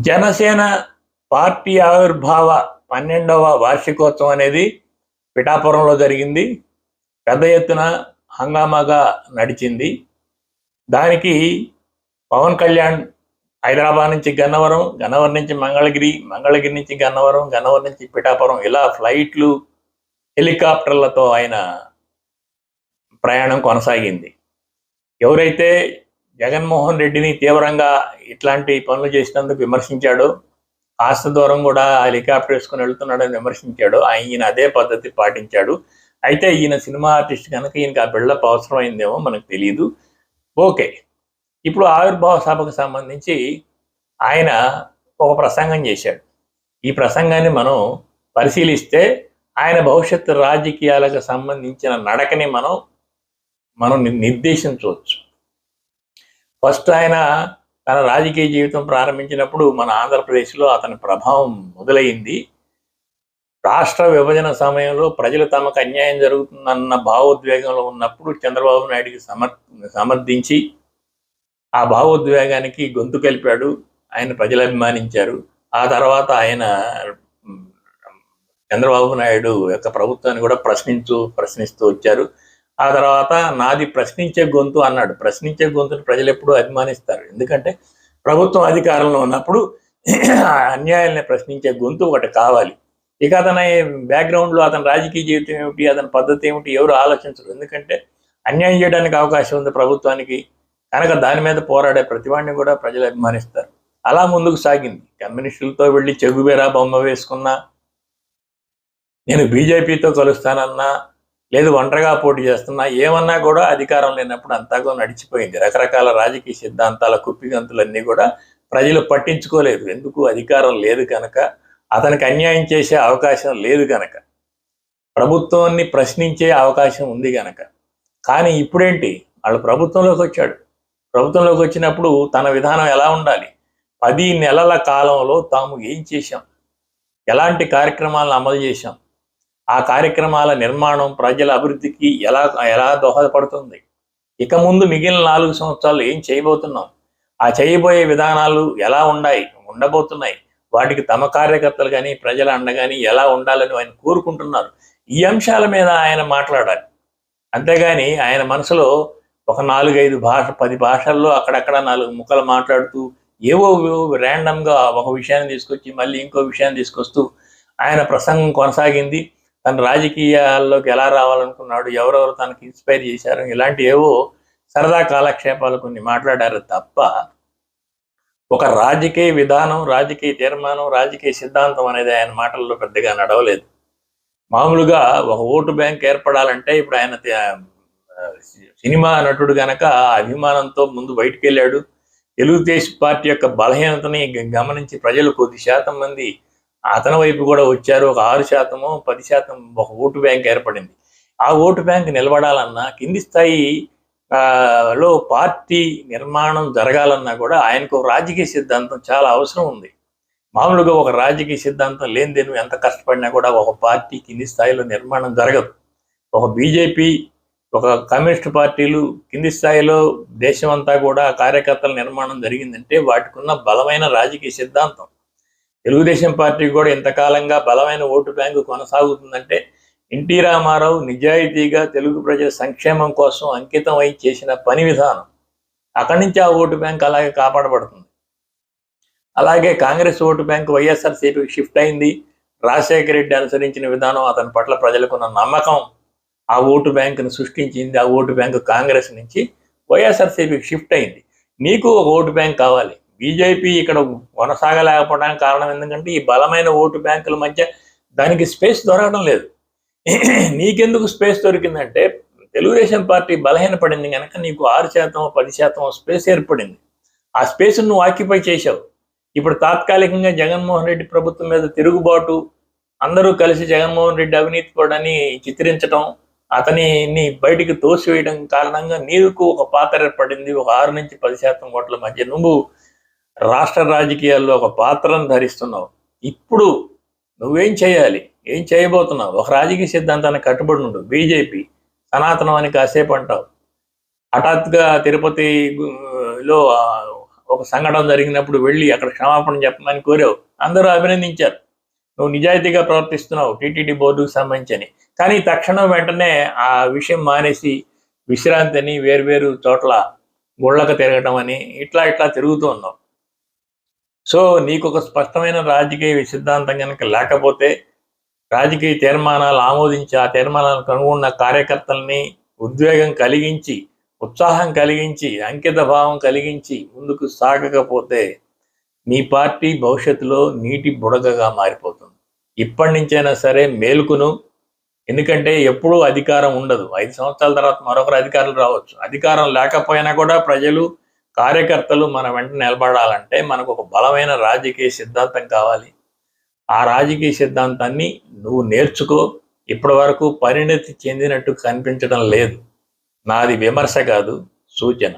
Janasena party ఆవిర్భావ పన్నెండవ వార్షికోత్సవం అనేది పిఠాపురంలో జరిగింది. పెద్ద ఎత్తున హంగామాగా నడిచింది. దానికి పవన్ కళ్యాణ్ హైదరాబాద్ నుంచి గన్నవరం గన్నవరం నుంచి మంగళగిరి మంగళగిరి నుంచి గన్నవరం గన్నవరం నుంచి పిఠాపురం ఇలా ఫ్లైట్లు హెలికాప్టర్లతో ఆయన ప్రయాణం కొనసాగింది. ఎవరైతే జగన్మోహన్ రెడ్డిని తీవ్రంగా ఇట్లాంటి పనులు చేసినందుకు విమర్శించాడు. కాస్త దూరం కూడా హెలికాప్టర్ వేసుకుని వెళ్తున్నాడని విమర్శించాడు. ఈయన అదే పద్ధతి పాటించాడు. అయితే ఈయన సినిమా ఆర్టిస్ట్ కనుక ఈయనకి ఆ బిల్డప్ అవసరమైందేమో మనకు తెలియదు ఓకే. ఇప్పుడు ఆవిర్భావ సభకు సంబంధించి ఆయన ఒక ప్రసంగం చేశాడు. ఈ ప్రసంగాన్ని మనం పరిశీలిస్తే ఆయన భవిష్యత్తు రాజకీయాలకు సంబంధించిన నడకని మనం మనం నిర్దేశించవచ్చు. ఫస్ట్ ఆయన తన రాజకీయ జీవితం ప్రారంభించినప్పుడు మన ఆంధ్రప్రదేశ్లో అతని ప్రభావం మొదలైంది. రాష్ట్ర విభజన సమయంలో ప్రజలు తమకు అన్యాయం జరుగుతుందన్న భావోద్వేగంలో ఉన్నప్పుడు చంద్రబాబు నాయుడికి సమర్ సమర్థించి ఆ భావోద్వేగానికి గొంతు కలిపాడు. ఆయన ప్రజలు అభిమానించారు ఆ తర్వాత ఆయన చంద్రబాబు నాయుడు యొక్క ప్రభుత్వాన్ని కూడా ప్రశ్నించు ప్రశ్నిస్తూ వచ్చారు. ఆ తర్వాత నాది ప్రశ్నించే గొంతు అన్నాడు. ప్రశ్నించే గొంతుని ప్రజలు ఎప్పుడూ అభిమానిస్తారు. ఎందుకంటే ప్రభుత్వం అధికారంలో ఉన్నప్పుడు ఆ ప్రశ్నించే గొంతు ఒకటి కావాలి. ఇక అతని బ్యాక్గ్రౌండ్లో అతని రాజకీయ జీవితం ఏమిటి అతని పద్ధతి ఏమిటి ఎవరు ఆలోచించరు. ఎందుకంటే అన్యాయం చేయడానికి అవకాశం ఉంది ప్రభుత్వానికి. కనుక దాని మీద పోరాడే ప్రతివాడిని కూడా ప్రజలు అభిమానిస్తారు. అలా ముందుకు సాగింది. కమ్యూనిస్టులతో వెళ్ళి చెగుబేరా బొమ్మ వేసుకున్నా నేను బీజేపీతో కలుస్తానన్నా లేదు ఒంటరిగా పోటీ చేస్తున్నా ఏమన్నా కూడా అధికారం లేనప్పుడు అంతాగా నడిచిపోయింది. రకరకాల రాజకీయ సిద్ధాంతాల కుప్పిగంతులన్నీ కూడా ప్రజలు పట్టించుకోలేదు. ఎందుకు? అధికారం లేదు కనుక అతనికి అన్యాయం చేసే అవకాశం లేదు కనుక. ప్రభుత్వాన్ని ప్రశ్నించే అవకాశం ఉంది కనుక. కానీ ఇప్పుడేంటి? వాళ్ళు ప్రభుత్వంలోకి వచ్చాడు. ప్రభుత్వంలోకి వచ్చినప్పుడు తన విధానం ఎలా ఉండాలి? పది నెలల కాలంలో తాము ఏం చేశాం? ఎలాంటి కార్యక్రమాలను అమలు చేశాం? ఆ కార్యక్రమాల నిర్మాణం ప్రజల అభివృద్ధికి ఎలా ఎలా దోహదపడుతుంది? ఇక ముందు మిగిలిన నాలుగు సంవత్సరాలు ఏం చేయబోతున్నాం? ఆ చేయబోయే విధానాలు ఎలా ఉన్నాయి ఉండబోతున్నాయి. వాటికి తమ కార్యకర్తలు కానీ ప్రజల అండ కానీ ఎలా ఉండాలని ఆయన కోరుకుంటున్నారు. ఈ అంశాల మీద ఆయన మాట్లాడాలి. అంతేగాని ఆయన మనసులో ఒక నాలుగైదు భాష పది భాషల్లో అక్కడక్కడ నాలుగు ముక్కలు మాట్లాడుతూ ఏవో ర్యాండమ్గా ఒక విషయాన్ని తీసుకొచ్చి మళ్ళీ ఇంకో విషయాన్ని తీసుకొస్తూ ఆయన ప్రసంగం కొనసాగింది. తన రాజకీయాల్లోకి ఎలా రావాలనుకున్నాడు ఎవరెవరు తనకి ఇన్స్పైర్ చేశారు ఇలాంటి ఏవో సరదా కాలక్షేపాలు కొన్ని మాట్లాడారు తప్ప ఒక రాజకీయ విధానం రాజకీయ తీర్మానం రాజకీయ సిద్ధాంతం అనేది ఆయన మాటల్లో పెద్దగా నడవలేదు. మామూలుగా ఒక ఓటు బ్యాంక్ ఏర్పడాలంటే ఇప్పుడు ఆయన సినిమా నటుడు గనక అభిమానంతో ముందు బయటికి వెళ్ళాడు తెలుగుదేశం పార్టీ యొక్క బలహీనతని గమనించి ప్రజలు కొద్ది శాతం మంది అతని వైపు కూడా వచ్చారు. ఒక ఆరు శాతము పది శాతం ఒక ఓటు బ్యాంక్ ఏర్పడింది. ఆ ఓటు బ్యాంక్ నిలబడాలన్నా కింది స్థాయి ఆ, లో పార్టీ నిర్మాణం జరగాలన్నా కూడా ఆయనకు ఒక రాజకీయ సిద్ధాంతం చాలా అవసరం ఉంది. మామూలుగా ఒక రాజకీయ సిద్ధాంతం లేనిదే నువ్వు ఎంత కష్టపడినా కూడా ఒక పార్టీ కింది స్థాయిలో నిర్మాణం జరగదు. ఒక బీజేపీ ఒక కమ్యూనిస్ట్ పార్టీలు కింది స్థాయిలో దేశం అంతా కూడా కార్యకర్తల నిర్మాణం జరిగిందంటే వాటికి ఉన్న బలమైన రాజకీయ సిద్ధాంతం. తెలుగుదేశం పార్టీ కూడా ఇంతకాలంగా బలమైన ఓటు బ్యాంకు కొనసాగుతుందంటే ఎన్టీ రామారావు నిజాయితీగా తెలుగు ప్రజల సంక్షేమం కోసం అంకితం అయి చేసిన పని విధానం. అక్కడి నుంచి ఆ ఓటు బ్యాంక్ అలాగే కాపాడబడుతుంది. అలాగే కాంగ్రెస్ ఓటు బ్యాంక్ వైఎస్ఆర్సీపీకి షిఫ్ట్ అయింది. రాజశేఖర రెడ్డి అనుసరించిన విధానం అతని పట్ల ప్రజలకున్న నమ్మకం ఆ ఓటు బ్యాంకును సృష్టించింది. ఆ ఓటు బ్యాంకు కాంగ్రెస్ నుంచి వైఎస్ఆర్సీపీకి షిఫ్ట్ అయింది. నీకు ఒక ఓటు బ్యాంక్ కావాలి. బీజేపీ ఇక్కడ కొనసాగలేకపోవడానికి కారణం ఎందుకంటే ఈ బలమైన ఓటు బ్యాంకుల మధ్య దానికి స్పేస్ దొరకడం లేదు. నీకెందుకు స్పేస్ దొరికిందంటే తెలుగుదేశం పార్టీ బలహీనపడింది కనుక నీకు ఆరు శాతం పది శాతం స్పేస్ ఏర్పడింది. ఆ స్పేస్ నువ్వు ఆక్యుపై చేశావు. ఇప్పుడు తాత్కాలికంగా జగన్మోహన్ రెడ్డి ప్రభుత్వం మీద తిరుగుబాటు అందరూ కలిసి జగన్మోహన్ రెడ్డి అవినీతి పడని చిత్రించడం అతనిని బయటికి తోసివేయడం కారణంగా నీకు ఒక పాత్ర ఏర్పడింది. ఒక ఆరు నుంచి పది శాతం ఓట్ల మధ్య నువ్వు రాష్ట్ర రాజకీయాల్లో ఒక పాత్రను ధరిస్తున్నావు. ఇప్పుడు నువ్వేం చేయాలి? ఏం చేయబోతున్నావు? ఒక రాజకీయ సిద్ధాంతానికి కట్టుబడి ఉండు. బీజేపీ సనాతనం అని కాసేపు అంటావు. హఠాత్తుగా తిరుపతి లో ఒక సంఘటన జరిగినప్పుడు వెళ్ళి అక్కడ క్షమాపణ చెప్పమని కోరావు. అందరూ అభినందించారు. నువ్వు నిజాయితీగా ప్రవర్తిస్తున్నావు టీటీడీ బోర్డుకు సంబంధించి కానీ తక్షణం వెంటనే ఆ విషయం మానేసి విశ్రాంతి అని వేర్వేరు చోట్ల గుళ్ళకు తిరగటం అని ఇట్లా ఇట్లా తిరుగుతూ ఉన్నావు. సో నీకు ఒక స్పష్టమైన రాజకీయ సిద్ధాంతం కనుక లేకపోతే రాజకీయ తీర్మానాలు ఆమోదించి ఆ తీర్మానాలకు అనుగుణ కార్యకర్తల్ని ఉద్వేగం కలిగించి ఉత్సాహం కలిగించి అంకిత భావం కలిగించి ముందుకు సాగకపోతే నీ పార్టీ భవిష్యత్తులో నీటి బుడగగా మారిపోతుంది. ఇప్పటి నుంచైనా సరే మేలుకును. ఎందుకంటే ఎప్పుడూ అధికారం ఉండదు. ఐదు సంవత్సరాల తర్వాత మరొకరు అధికారులు రావచ్చు. అధికారం లేకపోయినా కూడా ప్రజలు కార్యకర్తలు మన వెంట నిలబడాలంటే మనకు ఒక బలమైన రాజకీయ సిద్ధాంతం కావాలి. ఆ రాజకీయ సిద్ధాంతాన్ని నువ్వు నేర్చుకో. ఇప్పటి వరకు పరిణతి చెందినట్టు కనిపించడం లేదు. నాది విమర్శ కాదు సూచన.